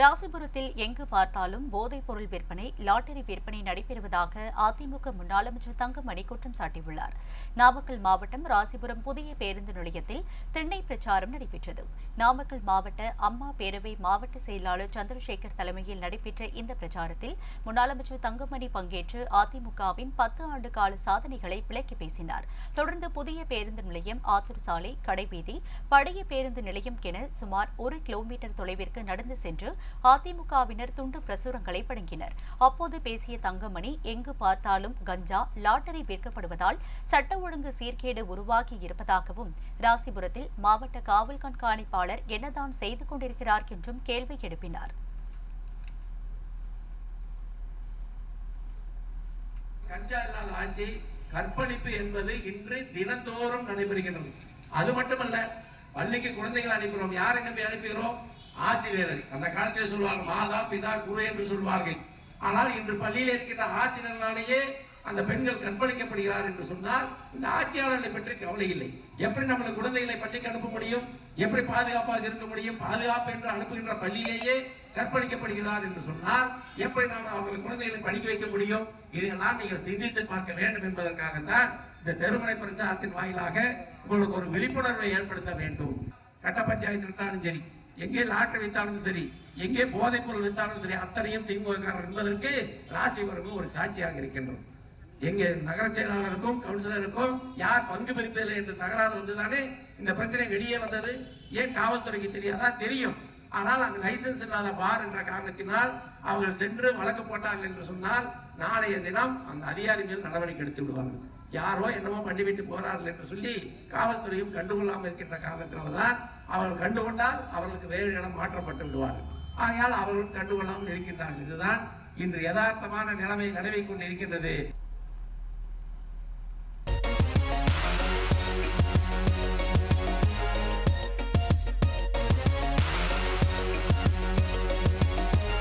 ராசிபுரத்தில் எங்கு பார்த்தாலும் போதைப் பொருள் விற்பனை லாட்டரி விற்பனை நடைபெறுவதாக அதிமுக முன்னாள் அமைச்சர் தங்கமணி குற்றம் சாட்டியுள்ளார். நாமக்கல் மாவட்டம் ராசிபுரம் புதிய பேருந்து நிலையத்தில் திண்ணை பிரச்சாரம் நடைபெற்றது. நாமக்கல் மாவட்ட அம்மா பேரவை மாவட்ட செயலாளர் சந்திரசேகர் தலைமையில் நடைபெற்ற இந்த பிரச்சாரத்தில் முன்னாள் அமைச்சர் தங்கமணி பங்கேற்று அதிமுகவின் பத்து ஆண்டு கால சாதனைகளை விளக்கி பேசினார். தொடர்ந்து புதிய பேருந்து நிலையம் ஆத்தூர் சாலை கடைவீதி பழைய பேருந்து நிலையம் என சுமார் ஒரு கிலோமீட்டர் தொலைவிற்கு நடந்து சென்று அதிமுகவினர் துண்டு பிரசுரங்களை வழங்கினர். அப்போது பேசிய தங்கமணி எங்கு பார்த்தாலும் கஞ்சா லாட்டரி விற்கப்படுவதால் சட்ட ஒழுங்கு சீர்கேடு உருவாகி இருப்பதாகவும் ராசிபுரத்தில் மாவட்ட காவல் கண்காணிப்பாளர் என்னதான் செய்து கொண்டிருக்கிறார் என்றும் கேள்வி எழுப்பினார். கஞ்சா ஆட்சி கற்பழிப்பு என்பது இன்று தினந்தோறும் நடைபெறுகின்றது. அது மட்டுமல்ல பள்ளிக்கு குழந்தைகள் அனுப்புகிறோம் யாரை நம்பி அனுப்புகிறோம்? ஆசிரியரை அந்த காலத்தில் சொல்வார்கள் மாதா பிதா குரு என்று சொல்வார்கள். ஆனால் இன்று பள்ளியில் இருக்கின்ற ஆசிரியர்களாலேயே அந்த பெண்கள் கற்பழிக்கப்படுகிறார் என்று சொன்னால் இந்த ஆட்சியாளர்களை பற்றி கவலை இல்லை. எப்படி நம்மளை குழந்தைகளை பள்ளிக்கு அனுப்ப முடியும்? எப்படி பாதுகாப்பாக இருக்க முடியும்? பாதுகாப்பு என்று அனுப்புகின்ற பள்ளியிலேயே கற்பழிக்கப்படுகிறார் என்று சொன்னால் எப்படி நாம் அவர்கள் குழந்தைகளை படிக்க வைக்க முடியும்? இதையெல்லாம் நீங்கள் சிந்தித்து பார்க்க வேண்டும் என்பதற்காகத்தான் இந்த தெருமுறை பிரச்சாரத்தின் வாயிலாக உங்களுக்கு ஒரு விழிப்புணர்வை ஏற்படுத்த வேண்டும். கட்ட பஞ்சாயத்து சரி. எங்கே லாட்டரி வைத்தாலும் சரி எங்கே போதைப் பொருள் வித்தாலும் சரி அத்தனையும் திமுகக்காரர் என்பதற்கு ராசிவரமும் ஒரு சாட்சியாக இருக்கின்றோம். எங்கே நகர செயலாளருக்கும் கவுன்சிலருக்கும் யார் பங்கு பிரிப்பதில்லை என்று தகராறு வந்துதானே இந்த பிரச்சனை வெளியே வந்தது. ஏன் காவல்துறைக்கு தெரியாதா? தெரியும். ஆனால் அங்கு லைசன்ஸ் இல்லாத பார் என்ற காரணத்தினால் அவர்கள் சென்று வழக்கு போட்டார்கள் என்று சொன்னால் நாளைய தினம் அந்த அதிகாரி மேல் நடவடிக்கை எடுத்து விடுவார்கள். யாரோ என்னமோ பண்ணிவிட்டு போறார்கள் என்று சொல்லி காவல்துறையும் கண்டுகொள்ளாமல் இருக்கின்ற காரணத்தினால்தான் அவர்கள் கண்டுகொண்டால் அவர்களுக்கு வேறு இடம் மாற்றப்பட்டு விடுவார்கள். ஆகையால் அவர்கள் கண்டுகொள்ளாமல் இருக்கின்றார்கள். இதுதான் இன்று யதார்த்தமான நிலைமை நிலவை கொண்டு இருக்கின்றது